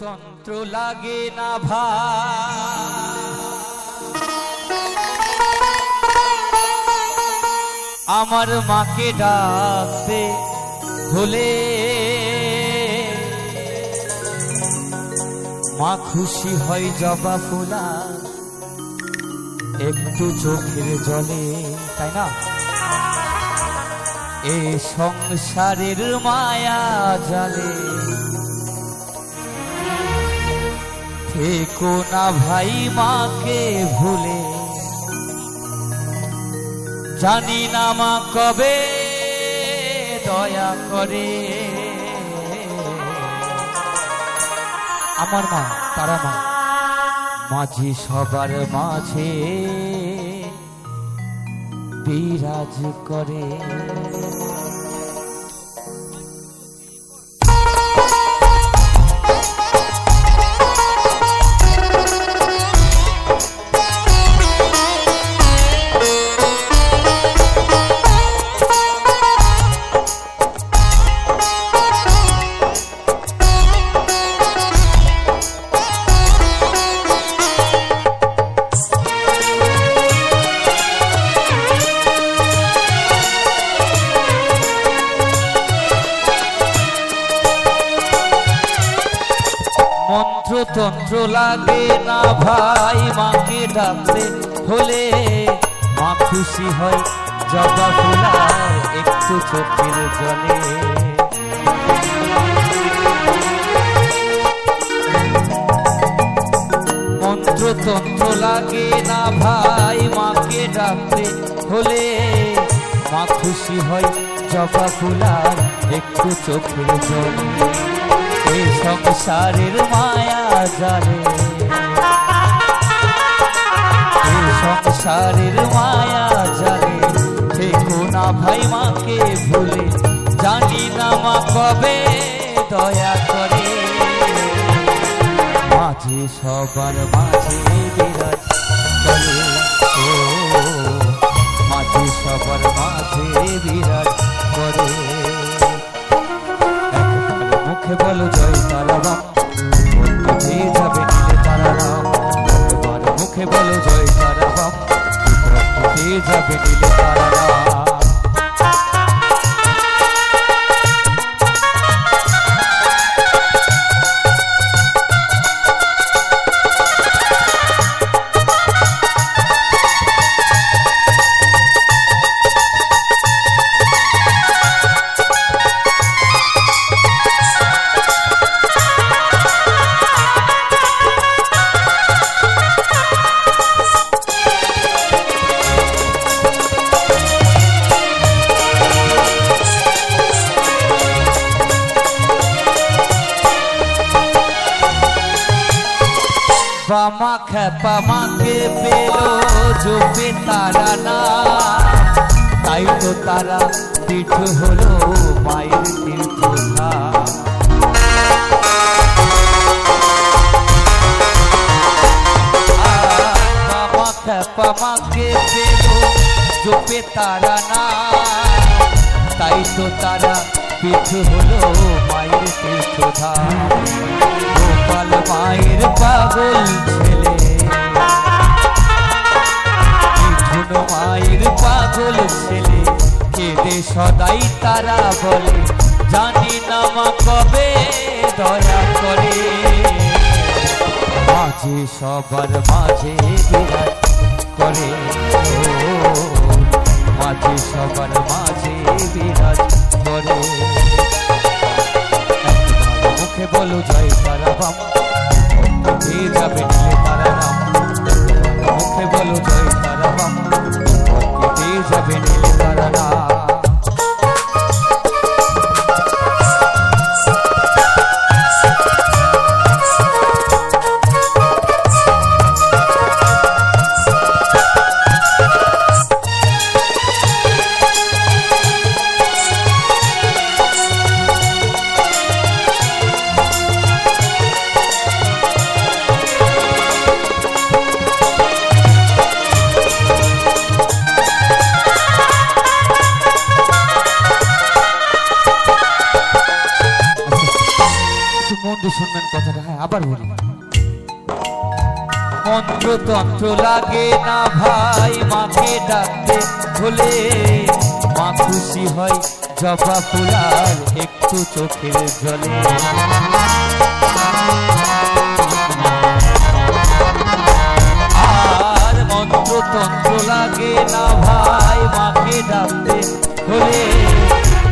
তন্ত্র লাগে না ভাই। আমার মাকে ডাকতে হলে মা খুশি হয় জবা ফুলা, একটু চোখের জলে, তাই না? এ সংসারের মায়া জালে থেকো না ভাই মাকে ভুলে জানি না মা কবে দয়া করে আমার মা তারা মা মাঝি সবার মাঝে বিরাজ করে মন্ত্রতন্ত্র লাগে না ভাই, মাকে ডাকতে হলে মা খুশি হয় জবা ফুলার একটু চোখের জলে। মন্ত্রতন্ত্র লাগে না ভাই, মাকে ডাকতে হলে মা খুশি হয় জবা ফুলার একটু চোখের জলে। এই সংসারের মায়া সংসারের মায়া জালে। দেখো না ভাই মাকে ভুলে, জানি না মা কবে দয়া করে। মাঝে সবার মাঝে বিরাজ করে বামা খেপা মাকে পেল জোপে তারা না। তাই তো তারা তীর্থ হলো মায়ের তীর্থ বামা খেপা মাকে পেল জোপে তারা না। তাই তো তারা পিছু হলো মায়ের তীর্থধাম গোপাল মায়ের পাগল ছেলে। মিঠুন মায়ের পাগল ছেলে। কেঁদে সদাই তারা বলে, জানি না মা কবে দয়া করে। মাঝে সবার মাঝে বিরাজ করে। মন দিয়ে শুনবেন কথাটা হ্যাঁ আবার বলি। মন্ত্রতন্ত্র লাগে না ভাই, মাকে ডাকতে হলে মা খুশি হয় জবা ফুলার একটু চোখের জলে। আর মন্ত্রতন্ত্র লাগে না ভাই, মাকে ডাকতে হলে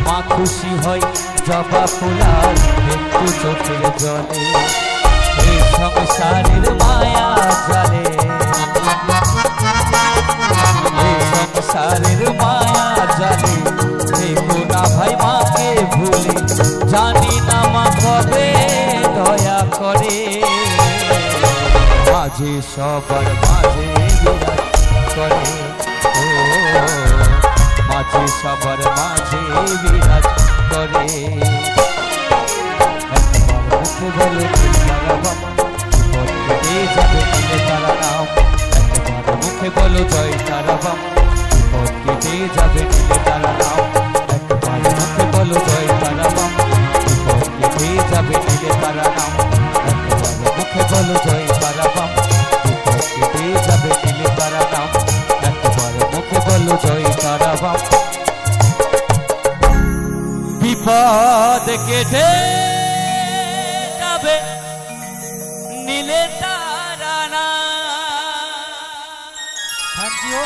মা খুশি হয় জবা ফুলার একটু চোখের জলে। এই সংসারের মায়া জালে। এই সংসারের মায়া জালে। দেখো না ভাই, মাকে ভুলে জানি না মা কবে দয়া করে। মাঝে সবার মাঝে করে। ও মাঝে সবার মাঝে বিরাজ করে। একবার মুখে বলে বিপদে যাবে দিলে তারা নাম একবার মুখে বলো জয় তারা বাম বিপদ কেটে যাবে দিলে তারা নাম একবার মুখে বলো জয় তারা বাম বিপদ কেটে যাবে দিলে তারা নাম একবার মুখে বলো জয় বিপদ কেটে যাবে নীলে তারা না। Thank you